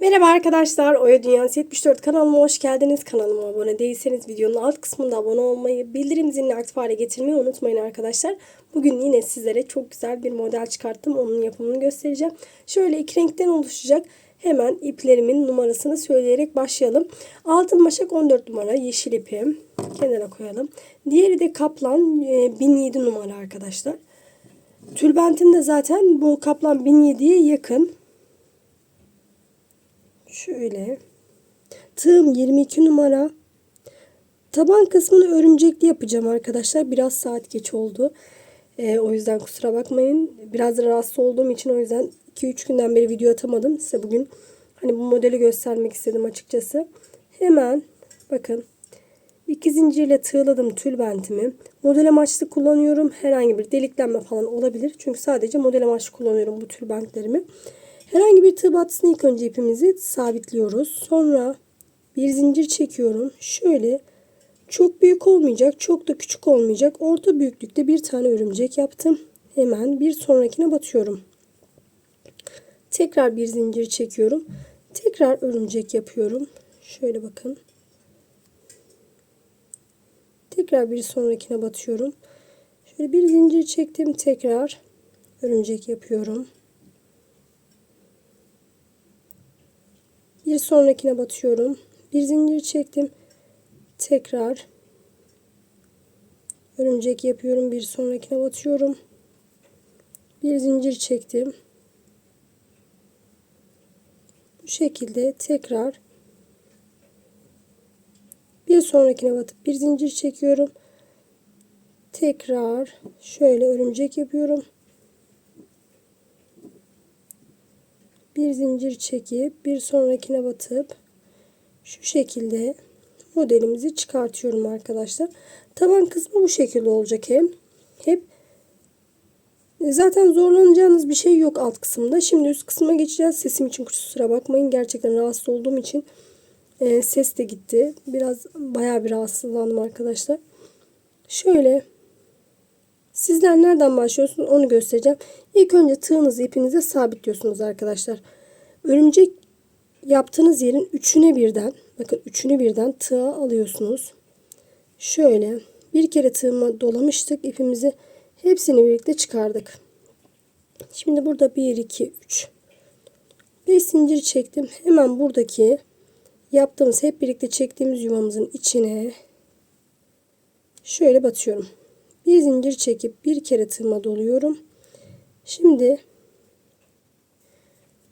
Merhaba arkadaşlar, Oya Dünyası 74 kanalıma hoş geldiniz. Kanalıma abone değilseniz videonun alt kısmında abone olmayı, bildirim zilini aktif hale getirmeyi unutmayın arkadaşlar. Bugün yine sizlere çok güzel bir model çıkarttım. Onun yapımını göstereceğim. Şöyle iki renkten oluşacak. Hemen iplerimin numarasını söyleyerek başlayalım. Altın maşak 14 numara yeşil ipim. Kenara koyalım. Diğeri de kaplan e, 1007 numara arkadaşlar. Tülbentin de zaten bu kaplan 1007'ye yakın. Şöyle. Tığım 22 numara. Taban kısmını örümcekli yapacağım arkadaşlar. Biraz saat geç oldu. Ee, o yüzden kusura bakmayın. Biraz rahatsız olduğum için o yüzden 2-3 günden beri video atamadım. Size bugün hani bu modeli göstermek istedim açıkçası. Hemen bakın. İki zincirle tığladım tülbentimi. Model amaçlı kullanıyorum. Herhangi bir deliklenme falan olabilir. Çünkü sadece model amaçlı kullanıyorum bu tülbentlerimi. Herhangi bir tığ battısına ilk önce ipimizi sabitliyoruz. Sonra bir zincir çekiyorum. Şöyle çok büyük olmayacak, çok da küçük olmayacak. Orta büyüklükte bir tane örümcek yaptım. Hemen bir sonrakine batıyorum. Tekrar bir zincir çekiyorum. Tekrar örümcek yapıyorum. Şöyle bakın. Tekrar bir sonrakine batıyorum. Şöyle bir zincir çektim. Tekrar örümcek yapıyorum. Bir sonrakine batıyorum. Bir zincir çektim. Tekrar örümcek yapıyorum. Bir sonrakine batıyorum. Bir zincir çektim. Bu şekilde tekrar bir sonrakine batıp bir zincir çekiyorum. Tekrar şöyle örümcek yapıyorum. Bir zincir çekip bir sonrakine batıp şu şekilde modelimizi çıkartıyorum arkadaşlar. Taban kısmı bu şekilde olacak hem. Hep zaten zorlanacağınız bir şey yok alt kısımda. Şimdi üst kısma geçeceğiz. Sesim için kusura bakmayın. Gerçekten rahatsız olduğum için e, ses de gitti. Biraz bayağı bir rahatsızlandım arkadaşlar. Şöyle Sizler nereden başlıyorsunuz onu göstereceğim. İlk önce tığınızı ipinize sabitliyorsunuz arkadaşlar. Örümcek yaptığınız yerin üçüne birden bakın üçünü birden tığa alıyorsunuz. Şöyle bir kere tığıma dolamıştık ipimizi hepsini birlikte çıkardık. Şimdi burada 1 2 3 5 zincir çektim. Hemen buradaki yaptığımız hep birlikte çektiğimiz yuvamızın içine şöyle batıyorum bir zincir çekip bir kere tığıma doluyorum. Şimdi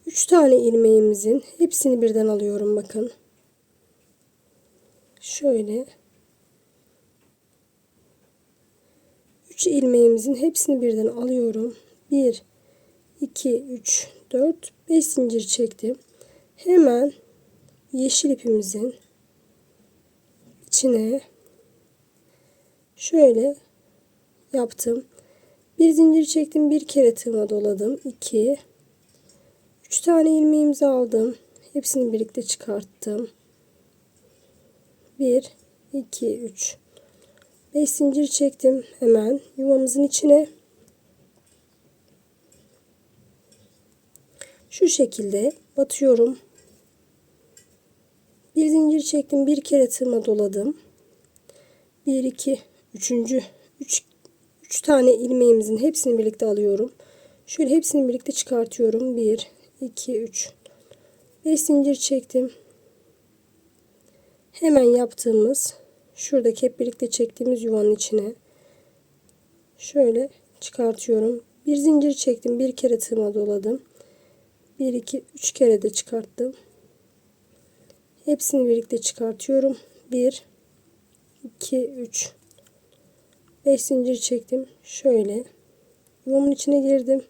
3 tane ilmeğimizin hepsini birden alıyorum bakın. Şöyle 3 ilmeğimizin hepsini birden alıyorum. 1 2 3 4 5 zincir çektim. Hemen yeşil ipimizin içine şöyle yaptım. Bir zincir çektim. Bir kere tığıma doladım. 2 3 tane ilmeğimizi aldım. Hepsini birlikte çıkarttım. 1 2 3 5 zincir çektim. Hemen yuvamızın içine şu şekilde batıyorum. Bir zincir çektim. Bir kere tığıma doladım. 1 2 3. 3 3 tane ilmeğimizin hepsini birlikte alıyorum. Şöyle hepsini birlikte çıkartıyorum. 1, 2, 3. 5 zincir çektim. Hemen yaptığımız şuradaki hep birlikte çektiğimiz yuvanın içine şöyle çıkartıyorum. Bir zincir çektim. Bir kere tığıma doladım. 1, 2, 3 kere de çıkarttım. Hepsini birlikte çıkartıyorum. 1, 2, 3. 5 zincir çektim. Şöyle yuvamın içine girdim.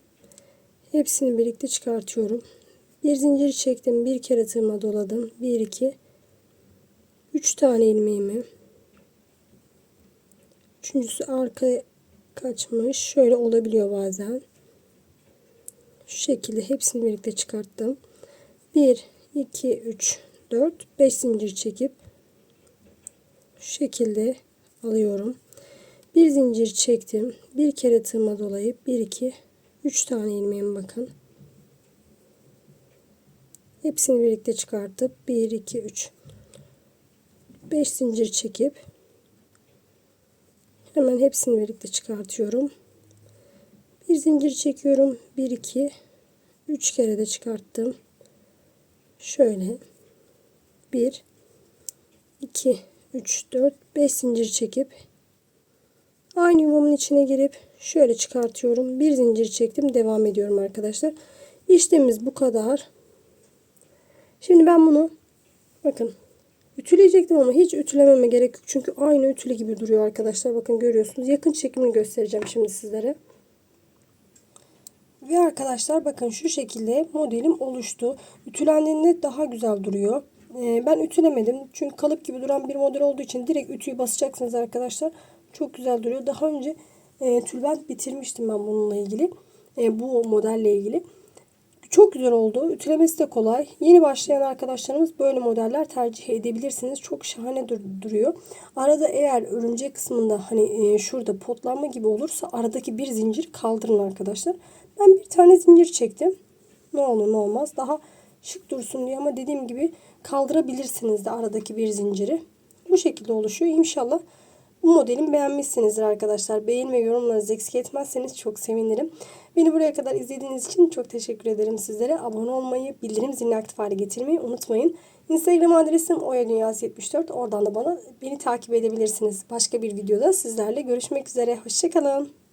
Hepsini birlikte çıkartıyorum. Bir zincir çektim. Bir kere tığıma doladım. 1 2 3 tane ilmeğimi Üçüncüsü arkaya kaçmış. Şöyle olabiliyor bazen. Şu şekilde hepsini birlikte çıkarttım. 1 2 3 4 5 zincir çekip şu şekilde alıyorum. Bir zincir çektim. Bir kere tığıma dolayıp 1 2 3 tane ilmeğim bakın. hepsini birlikte çıkartıp 1 2 3 5 zincir çekip hemen hepsini birlikte çıkartıyorum. Bir zincir çekiyorum. 1 2 3 kere de çıkarttım. Şöyle 1 2 3 4 5 zincir çekip aynı yuvamın içine girip şöyle çıkartıyorum. Bir zincir çektim. Devam ediyorum arkadaşlar. İşlemimiz bu kadar. Şimdi ben bunu bakın ütüleyecektim ama hiç ütülememe gerek yok. Çünkü aynı ütülü gibi duruyor arkadaşlar. Bakın görüyorsunuz. Yakın çekimini göstereceğim şimdi sizlere. Ve arkadaşlar bakın şu şekilde modelim oluştu. Ütülendiğinde daha güzel duruyor. Ee, ben ütülemedim. Çünkü kalıp gibi duran bir model olduğu için direkt ütüyü basacaksınız arkadaşlar. Çok güzel duruyor. Daha önce e, tülbent bitirmiştim ben bununla ilgili. E, bu modelle ilgili. Çok güzel oldu. Ütülemesi de kolay. Yeni başlayan arkadaşlarımız böyle modeller tercih edebilirsiniz. Çok şahane dur duruyor. Arada eğer örümcek kısmında hani e, şurada potlanma gibi olursa aradaki bir zincir kaldırın arkadaşlar. Ben bir tane zincir çektim. Ne olur ne olmaz. Daha şık dursun diye ama dediğim gibi kaldırabilirsiniz de aradaki bir zinciri. Bu şekilde oluşuyor. İnşallah bu modelimi beğenmişsinizdir arkadaşlar. Beğen ve yorumlarınızı eksik etmezseniz çok sevinirim. Beni buraya kadar izlediğiniz için çok teşekkür ederim sizlere. Abone olmayı, bildirim zilini aktif hale getirmeyi unutmayın. Instagram adresim oyadunyası74. Oradan da bana beni takip edebilirsiniz. Başka bir videoda sizlerle görüşmek üzere. Hoşçakalın.